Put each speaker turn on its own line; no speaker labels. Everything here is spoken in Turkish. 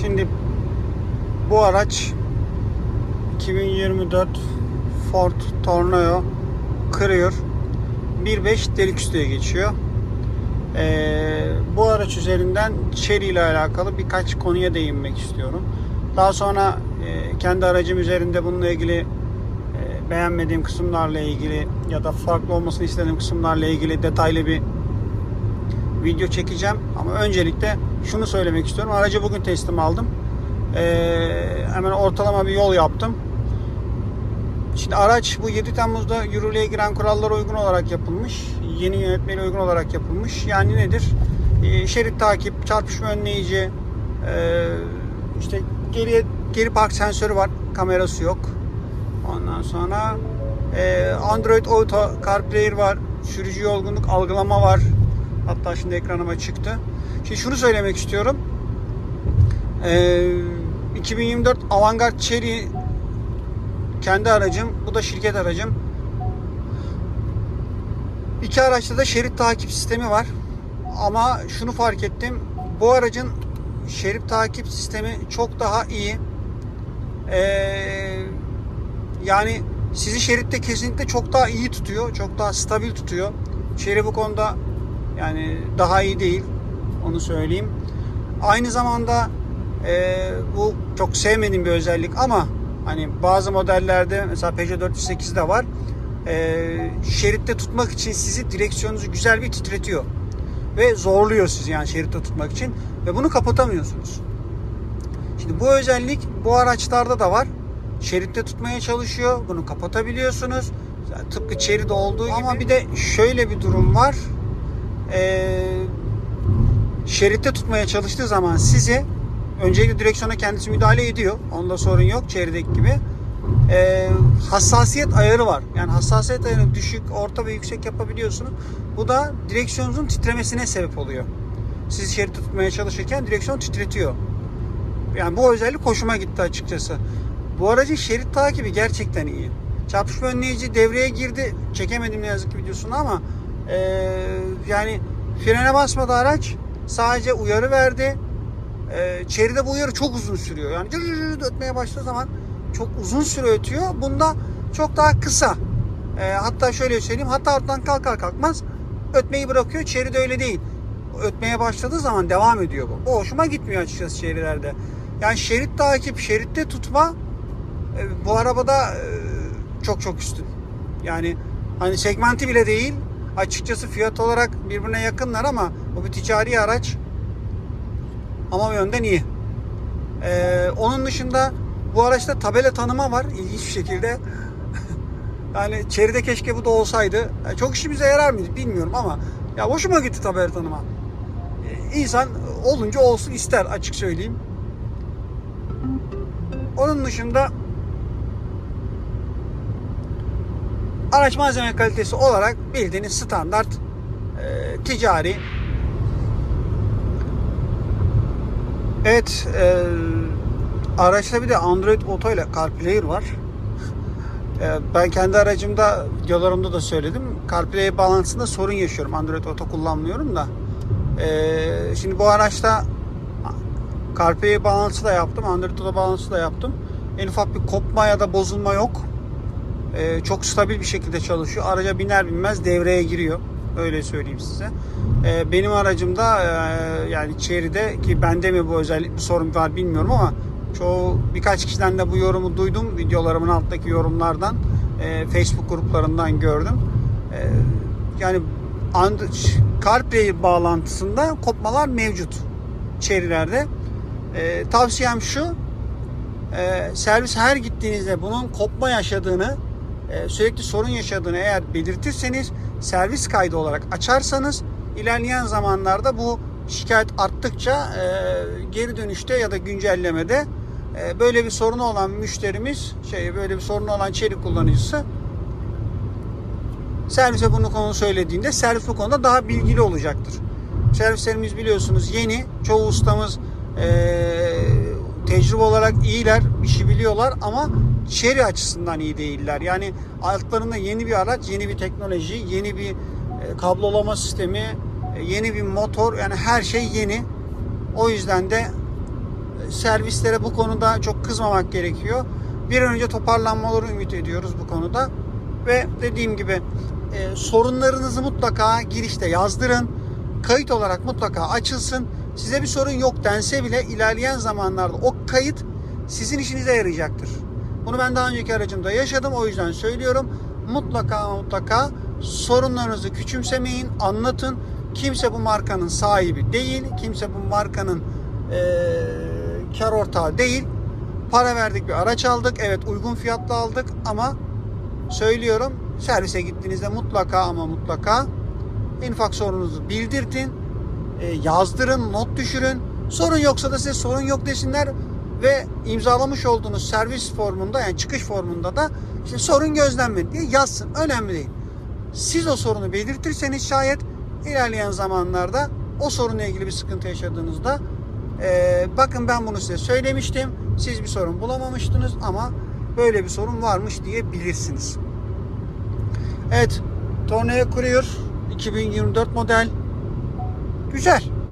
Şimdi bu araç 2024 Ford Tornado Courier 1.5 delik üstüye geçiyor. Ee, bu araç üzerinden Chery ile alakalı birkaç konuya değinmek istiyorum. Daha sonra e, kendi aracım üzerinde bununla ilgili e, beğenmediğim kısımlarla ilgili ya da farklı olmasını istediğim kısımlarla ilgili detaylı bir video çekeceğim. Ama öncelikle şunu söylemek istiyorum. Aracı bugün teslim aldım. Ee, hemen ortalama bir yol yaptım. Şimdi araç bu 7 Temmuz'da yürürlüğe giren kurallara uygun olarak yapılmış. Yeni yönetmeliğe uygun olarak yapılmış. Yani nedir? Ee, şerit takip, çarpışma önleyici, e, işte geriye geri park sensörü var. Kamerası yok. Ondan sonra e, Android Auto CarPlay var. Sürücü yorgunluk algılama var. Hatta şimdi ekranıma çıktı. Şimdi şunu söylemek istiyorum. Ee, 2024 Avantgarde Chery kendi aracım. Bu da şirket aracım. İki araçta da şerit takip sistemi var. Ama şunu fark ettim. Bu aracın şerit takip sistemi çok daha iyi. Ee, yani sizi şeritte kesinlikle çok daha iyi tutuyor. Çok daha stabil tutuyor. Chery bu konuda yani daha iyi değil. Onu söyleyeyim. Aynı zamanda e, bu çok sevmediğim bir özellik ama hani bazı modellerde mesela Peugeot 408'de var. E, şeritte tutmak için sizi direksiyonunuzu güzel bir titretiyor. Ve zorluyor sizi yani şeritte tutmak için. Ve bunu kapatamıyorsunuz. Şimdi bu özellik bu araçlarda da var. Şeritte tutmaya çalışıyor. Bunu kapatabiliyorsunuz. Tıpkı Chery'de olduğu gibi. Ama bir de şöyle bir durum var. Ee, şeritte tutmaya çalıştığı zaman sizi öncelikle direksiyona kendisi müdahale ediyor. Onda sorun yok Chery'deki gibi. Ee, hassasiyet ayarı var. Yani hassasiyet ayarını düşük, orta ve yüksek yapabiliyorsunuz. Bu da direksiyonunuzun titremesine sebep oluyor. Sizi şeritte tutmaya çalışırken direksiyon titretiyor. Yani bu özellik hoşuma gitti açıkçası. Bu aracın şerit takibi gerçekten iyi. Çarpışma önleyici devreye girdi. Çekemedim ne yazık ki videosunu ama ee, yani frene basmadı araç. Sadece uyarı verdi. Ee, Chery'de bu uyarı çok uzun sürüyor. Yani cır cır ötmeye başladığı zaman çok uzun süre ötüyor. Bunda çok daha kısa. Ee, hatta şöyle söyleyeyim. Hatta ortadan kalkar kalkmaz ötmeyi bırakıyor. Chery'de öyle değil. Ötmeye başladığı zaman devam ediyor bu. Bu hoşuma gitmiyor açıkçası Chery'lerde. Yani şerit takip, şeritte tutma e, bu arabada e, çok çok üstün. Yani hani segmenti bile değil. Açıkçası fiyat olarak birbirine yakınlar ama bu bir ticari araç. Ama bir yönden iyi. Ee, onun dışında bu araçta tabela tanıma var ilginç bir şekilde. yani Chery'de keşke bu da olsaydı. Yani çok işimize yarar mıydı bilmiyorum ama ya hoşuma gitti tabela tanıma. Ee, insan olunca olsun ister açık söyleyeyim. Onun dışında araç malzeme kalitesi olarak bildiğiniz standart e, ticari. Evet, e, araçta bir de Android Auto ile CarPlay var. E, ben kendi aracımda videolarımda da söyledim. CarPlay bağlantısında sorun yaşıyorum. Android Auto kullanmıyorum da. E, şimdi bu araçta CarPlay bağlantısı da yaptım. Android Auto bağlantısı da yaptım. En ufak bir kopma ya da bozulma yok. Ee, çok stabil bir şekilde çalışıyor. Araca biner binmez devreye giriyor. Öyle söyleyeyim size. Ee, benim aracımda e, yani Chery'de ki bende mi bu özellik bir sorun var bilmiyorum ama çoğu birkaç kişiden de bu yorumu duydum. Videolarımın alttaki yorumlardan e, Facebook gruplarından gördüm. E, yani CarPlay bağlantısında kopmalar mevcut Chery'lerde. E, tavsiyem şu e, servis her gittiğinizde bunun kopma yaşadığını e, sürekli sorun yaşadığını eğer belirtirseniz servis kaydı olarak açarsanız ilerleyen zamanlarda bu şikayet arttıkça e, geri dönüşte ya da güncellemede e, böyle bir sorunu olan müşterimiz şey böyle bir sorunu olan çelik kullanıcısı servise bunu konu söylediğinde servis bu konuda daha bilgili olacaktır. Servislerimiz biliyorsunuz yeni. Çoğu ustamız e, tecrübe olarak iyiler, işi biliyorlar ama Chery açısından iyi değiller. Yani altlarında yeni bir araç, yeni bir teknoloji, yeni bir e, kablolama sistemi, e, yeni bir motor yani her şey yeni. O yüzden de servislere bu konuda çok kızmamak gerekiyor. Bir an önce toparlanmaları ümit ediyoruz bu konuda. Ve dediğim gibi e, sorunlarınızı mutlaka girişte yazdırın. Kayıt olarak mutlaka açılsın. Size bir sorun yok dense bile ilerleyen zamanlarda o kayıt sizin işinize yarayacaktır. Bunu ben daha önceki aracımda yaşadım. O yüzden söylüyorum. Mutlaka mutlaka sorunlarınızı küçümsemeyin, anlatın. Kimse bu markanın sahibi değil. Kimse bu markanın eee kar ortağı değil. Para verdik bir araç aldık. Evet uygun fiyatla aldık ama söylüyorum servise gittiğinizde mutlaka ama mutlaka infak sorununuzu bildirtin. E, yazdırın, not düşürün. Sorun yoksa da size sorun yok desinler ve imzalamış olduğunuz servis formunda yani çıkış formunda da işte sorun gözlenmedi diye yazsın. Önemli değil. Siz o sorunu belirtirseniz şayet ilerleyen zamanlarda o sorunla ilgili bir sıkıntı yaşadığınızda e, bakın ben bunu size söylemiştim. Siz bir sorun bulamamıştınız ama böyle bir sorun varmış diyebilirsiniz. Evet. Tornado Courier 2024 model. Güzel.